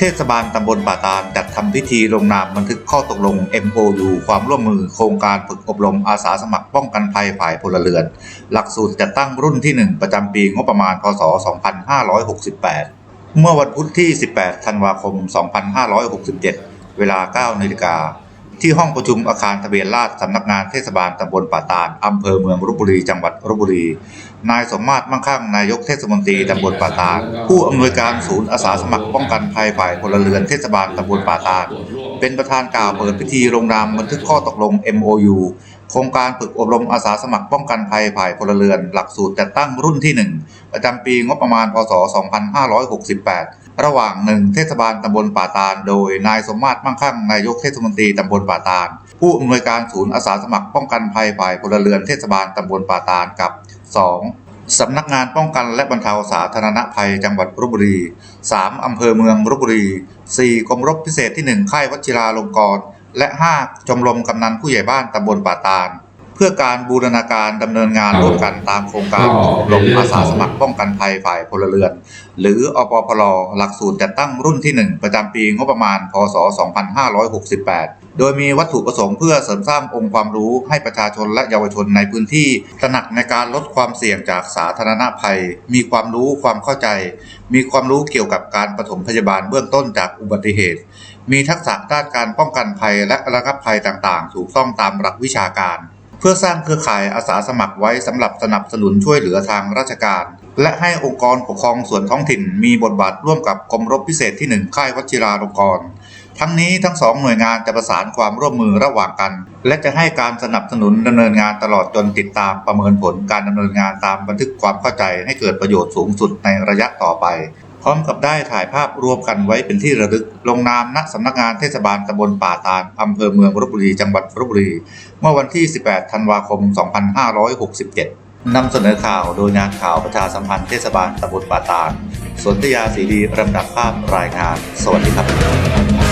เทศบาลตำบลป่าตาลจัดทำพิธีลงนามบันทึกข้อตกลง MOU ความร่วมมือโครงการฝึกอบรมอาสาสมัครป้องกันภัยฝ่ายพลเรือน หลักสูตรจัดตั้งรุ่นที่ 1 ประจำปีงบประมาณ พศ 2568 เมื่อวันพุธที่ 18 ธันวาคม 2567 เวลา 9นาฬิกา ที่ห้องประชุมอาคารทะเบียนราษสำนักงานเทศบาลตำบลป่าตาลอำเภอเมืองลบบุรีจังหวัดลบบุรี นายสมมาตรมั่งคั่งนายกเทศมนตรีตำบลป่าตาลผู้อำนวยการศูนย์อาสาสมัครป้องกันภัยฝ่ายพลเรือนเทศบาลตำบลป่าตาลเป็นประธานกล่าวเปิดพิธีลงนามบันทึกข้อตกลง MOU โครงการฝึกอบรมอาสาสมัครป้องกันภัยฝ่ายพลเรือน หลักสูตรจัดตั้งรุ่นที่ 1 ประจำปีงบประมาณพศ 2568 ระหว่างหนึ่งเทศบาลตำบลป่าตาล โดยนายสมมาตรมั่งคั่งนายกเทศมนตรีตำบลป่าตาล ผู้อำนวยการศูนย์อาสาสมัครป้องกันภัยฝ่ายพลเรือนเทศบาลตำบลป่าตาลกับ 2. สำนักงานป้องกันและบรรเทาสาธารณภัยจังหวัดลบบุรี 3. อำเภอเมืองลบบุรี 4. กรมรบพิเศษที่ 1 ค่ายวชิราลงกรณ์ และ 5. ชมรมกำนันผู้ใหญ่บ้านตำบลป่าตาล พื่อการบูรณาการดำเนินงานร่วมกันตามโครงการอบรมอาสาสมัครป้องกันภัยฝ่ายพลเรือน หรืออปพลหลักสูตรจัดตั้งรุ่นที่ 1 ประจำปีงบประมาณ พศ 2568 โดยมีวัตถุประสงค์เพื่อเสริมสร้างองค์ความรู้ให้ประชาชนและเยาวชนในพื้นที่ตระหนักในการลดความเสี่ยงจากสาธารณภัย มีความรู้ความเข้าใจ มีความรู้เกี่ยวกับการปฐมพยาบาลเบื้องต้นจากอุบัติเหตุ มีทักษะด้านการป้องกันภัยและระงับภัยต่างๆ ถูกต้องตามหลักวิชาการ เพื่อสร้างเครือข่ายอาสาสมัครไว้สำหรับสนับสนุนช่วยเหลือทางราชการ และให้องค์กรปกครองส่วนท้องถิ่น มีบทบาทร่วมกับกรมรบพิเศษที่ 1 ค่ายวชิราลงกรณ์ทั้งนี้ทั้งสองหน่วยงานจะประสานความร่วมมือระหว่างกัน และจะให้การสนับสนุนดำเนินงานตลอดจนติดตามประเมินผลการดำเนินงานตามบันทึกความเข้าใจให้เกิดประโยชน์สูงสุดในระยะต่อไป พร้อมกับได้ถ่ายภาพรวมกันไว้เป็นที่ระลึก ลงนามณสำนักงานเทศบาลตำบลป่าตาลอำเภอเมืองลบบุรี จังหวัดลบบุรี เมื่อวันที่ 18 ธันวาคม 2567 นำเสนอข่าวโดยงานข่าวประชาสัมพันธ์เทศบาลตำบลป่าตาลสนธยาศรีดีลำดับภาพรายงาน สวัสดีครับ